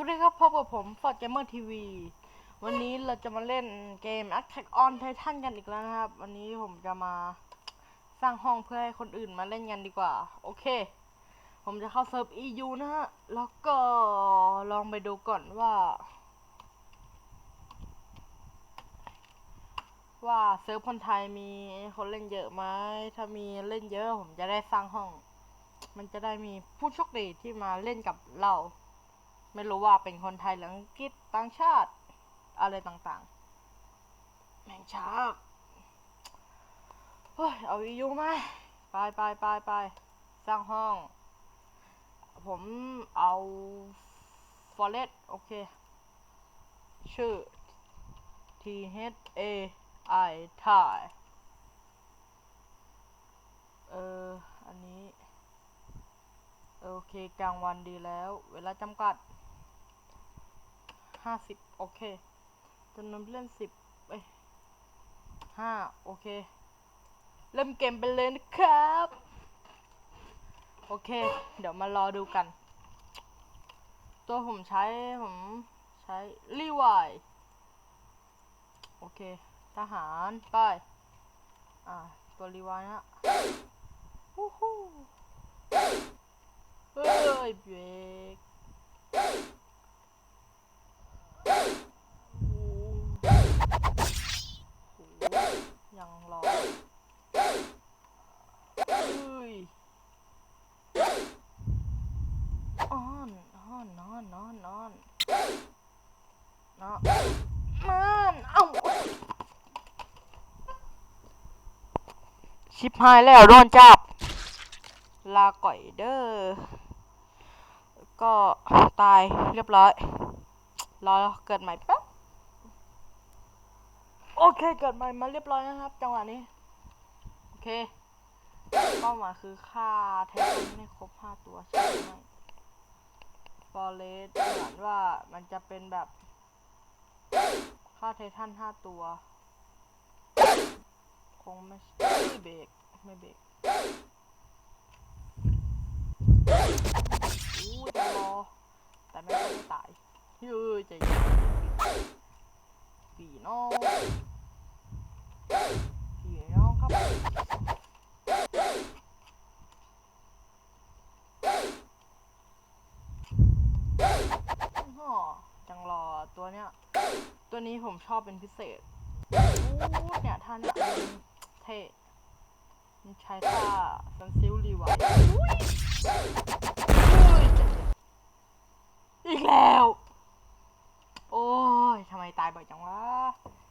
วัสดีครับพบกับผมฟอร์ดเกมเมอร์ทีวีวันนี้เราจะมาเล่นเกม Attack on Titan กันอีกแล้วนะครับ วันนี้ผมจะมาสร้างห้องเพื่อให้คนอื่นมาเล่นกันดีกว่า โอเค ผมจะเข้าเซิร์ฟ EU นะฮะ แล้วก็ลองไปดูก่อนว่า ว่าเซิร์ฟคนไทยมีคนเล่นเยอะไหมถ้ามีเล่นเยอะผมจะได้สร้างห้อง มันจะได้มีผู้โชคดีที่มาเล่นกับเรา ไม่รู้ว่าเป็นคนไทยหรืออังกฤษต่างชาติ อะไรต่างๆ แม่งช้าเฮ้ยเอาอียูไหมไปไปไปไปสร้างห้อง ผมเอา forest โอเค ชื่อ T H A I ถ่ายเออ อันนี้ โอเค กลางวันดีแล้ว เวลาจำกัด ห้าสิบโอเคจำนวนผู้เล่นสิบเอ้ยห้าโอเค เริ่มเกมไปเลยนะครับ โอเค เดี๋ยวมารอดูกัน ตัวผมใช้ ผมใช้รีวายโอเค ทหารไปอ่า ตัวรีวายนะฮู้ฮู้เฮ้ยเบรกโอ้โหยังรอเฮ้ยออนออนนอนนอนนอนนอนมันเอ้า ชิบหายแล้วโดนจับ ลาก่อยเด้อ ก็ตายเรียบร้อย รอเกิดใหม่แป๊บ โอเคเกิดใหม่มาเรียบร้อยนะครับ จังหวะนี้ โอเคเป้าหมายคือฆ่าไททันให้ครบห้าตัวใช่ไหมฟอเรสเหมือนว่ามันจะเป็นแบบฆ่าไททันห้าตัว งไม่ไม่เบรกไม่เบรกอู้จะรอแต่ไม่ต้องตายเฮ้ยใจเย็นพี่น้องพี่น้องครับฮ่อจังรอตัวเนี้ยตัวนี้ผมชอบเป็นพิเศษอู้เนี่ยท่าเนี่ยมัน เท่มันใช้ท่าซันซิลรีไวท์อุ้ยเฮ้ยเจ็บเลยอีกแล้ว โอ้ยทำไมตายบ่อยจังวะ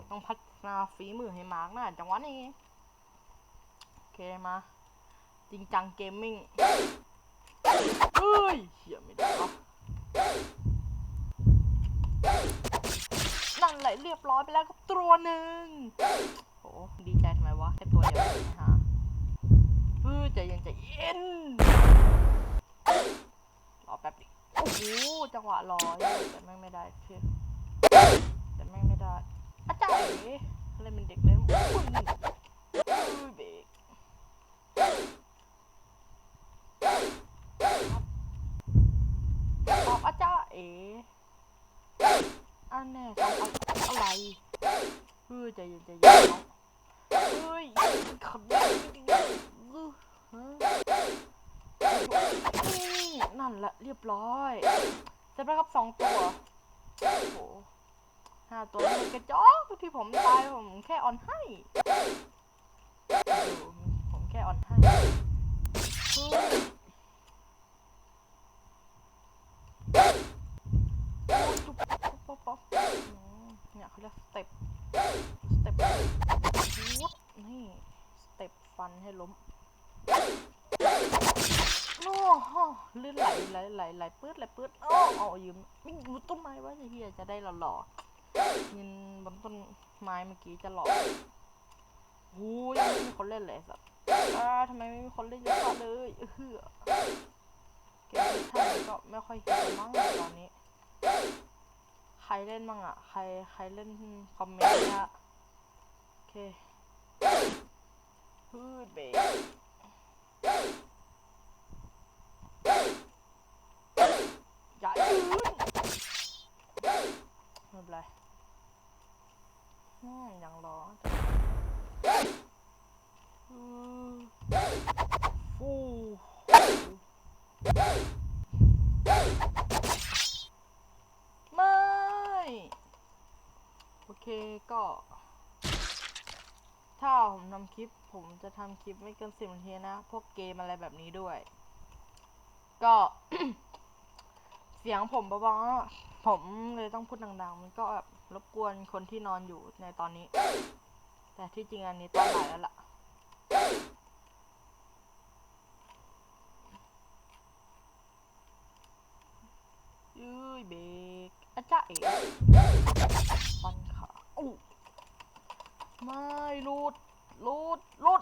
ต้องพัฒนาฝีมือให้มากนะจังหวะนี้โอเคมา จริงจังเกมมิ่งเฮ้ยเหี้ยไม่ได้วะนั่นแหละเรียบร้อยไปแล้วกับตัวหนึ่ง ดีใจทำไมวะแค่ตัวเดียวเองฮะเฮ้ยใจเย็นใจเย็นรอแป๊บดิโอ้โหจังหวะรออแต่แม่งไม่ได้เพื่อนแต่แม่งไม่ได้อาจารย์เอ๋อะไรเป็นเด็กเล่นอุ้ยอุ้ยเบรกตอบอาจารย์เอ๋อันแน่ทำอะไรเฮ้ยใจเย็นใจเย็น ฮ้ยขับได้นั่นแหละเรียบร้อยเสร็จแล้วครับสองตัว โอ้โหห้าตัวกระจอกที่ผมตายผมแค่ออนให้ผมแค่ออนให้เฮ้ยโอ้ยตุ๊บปุ๊บปุ๊บปุ๊บอืมเนี่ยเขาเรียกสเต็ปสเต็ปวุดนี่สเต็ปฟันให้ล้ม โอ้โหเลื่อนไหลไหลไหลไหลปื๊ดไหลปื๊ดโอ้เอายืมไม่ดูต้นไม้วะไอ้เฮียจะได้หล่อๆยืนบนต้นไม้เมื่อกี้จะหล่อโอ้ยไม่มีคนเล่นเลยสัตว์อ่าทำไมไม่มีคนเล่นเยอะเลยเฮือเกมท่านก็ไม่ค่อยเห็นมั้งตอนนี้ ใครเล่นมั่งอะ ใครใครเล่นคอมเมนต์นะฮะโอเคฮือเบรก อย่ายืน ไรอืมยังรออืมฟูไม่ โอเค ก็ ถ้าผมทำคลิป ผมจะทำคลิปไม่เกินสิบนาทีนะ พวกเกมอะไรแบบนี้ด้วย ก็ เสียงผมเบาๆผมเลยต้องพูดดังๆ มันก็แบบรบกวนคนที่นอนอยู่ในตอนนี้ แต่ที่จริงอันนี้ตอนบ่ายแล้วล่ะยืยเบรกอาจ้าเอ๋ ไม่หลุดหลุดหลุด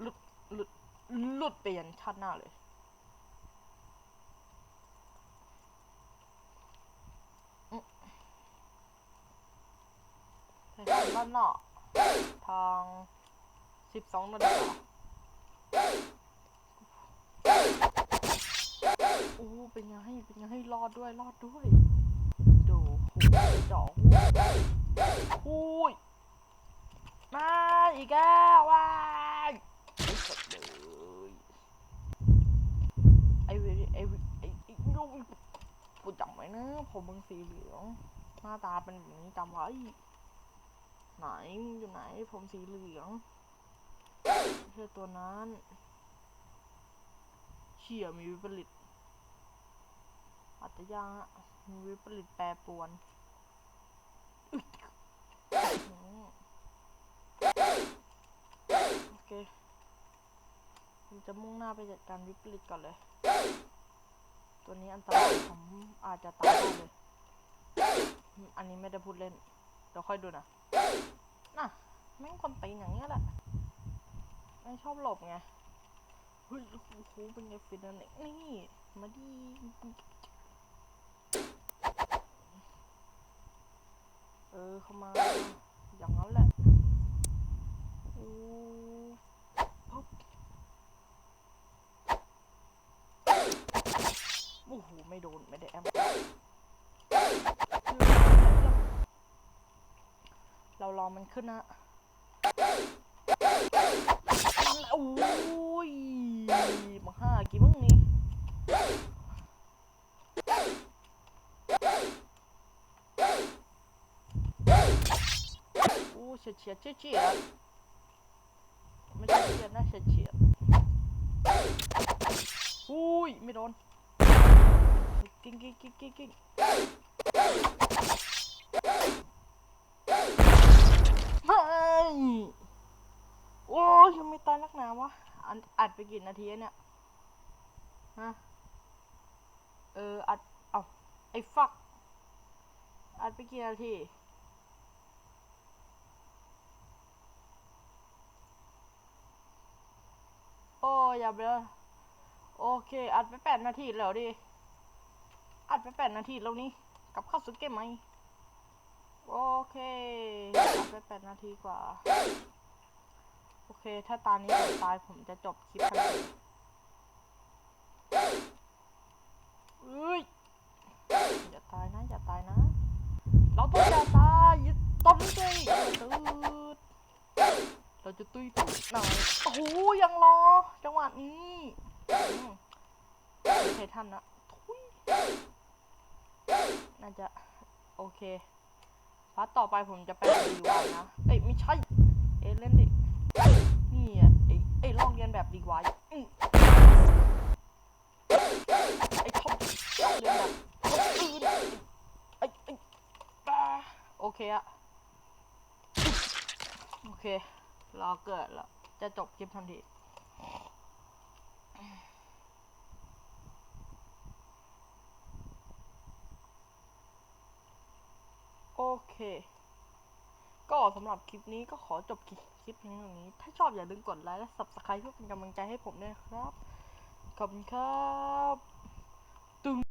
หลุดหลุดหลุดไปยันชาติหน้าเลยไปทางบ้านนอกทางสิบสองนาฬิกาโอ้เป็นไงเป็นไงรอดด้วยรอดด้วย ดูโหจ่อหูอุ้ย มาอีกแล้วว้ายไอ้สัตว์เลยไอ้เวรไอ้เวไอ้ไอ้ลูกกูจำไว้นะผมมึงสีเหลืองหน้าตาเป็นแบบนี้จำไว้ไหนอยู่ไหนผมสีเหลืองไม่ใช่ตัวนั้นเชี่ยมีวิปริตอัตยามีวิปริตแปรปรวนอึ๊กอืมโอเค ผมจะมุ่งหน้าไปจัดการวิปริตก่อนเลย ตัวนี้อันตรายผมอาจจะตายได้เลย อันนี้ไม่ได้พูดเล่น เดี๋ยวค่อยดูนะ น่ะ แม่งคนตีอย่างเงี้ยแหละ ไม่ชอบหลบไง เฮ้ยโอ้โหเป็นไงฟินนั่นนี่ มาดีเออเข้ามา อย่างนั้นแหละโอ้ปุ๊บโอ้โห ไม่โดนไม่ได้แอมเรารอมันขึ้นนะโอ้ยมาห้ากี่มึงนี่โอ้เฉียดเฉียดเฉียดเฉียดไม่ใช่เฉียดนะเฉียดเฉียดอุ้ยไม่โดน กิ้งกิ้งกิ้งกิ้งกิ้งโอ้ยยังไม่ตายนักหนาวะอันอัดไปกี่นาทีเนี่ยฮะเอออัดเอาไอ้ฟักอัดไปกี่นาทีโอ้ยอย่าเบลอโอเค อัดไปแปดนาทีแล้วดิ อัดไปแปดนาทีแล้วนี่กลับเข้าสู่เกมไหมโอเคอัดไปแปดนาทีกว่า โอเค ถ้าตานี้ผมตายผมจะจบคลิปทันทีเอ้ยอย่าตายนะ อย่าตายนะ เราต้องอย่าตายย่าต้นเลยอย่าตืดเราจะตุ้ยตูดหน่อยโอ้โหยังรอ จังหวะนี้โอเคท่านนะทุย น่าจะ โอเคพาร์ทต่อไปผมจะไปรีวายนะ เอ้ยไม่ใช่ เอยเล่นดิ นี่อะไอ้ไอ้ลองเรียนแบบรีวายไอ้ชอบลองเรียนแบบคนอื่นไอ้ไอ้บ้าโอเคอะโอเค รอเกิดแล้ว จะจบคลิปทันที โอ เค ก็สำหรับคลิปนี้ก็ขอจบคลิปนี้ตรงนี้ ถ้าชอบอย่าลืมกดไลค์และ subscribe เพื่อเป็นกำลังใจให้ผมด้วยครับ ขอบคุณครับ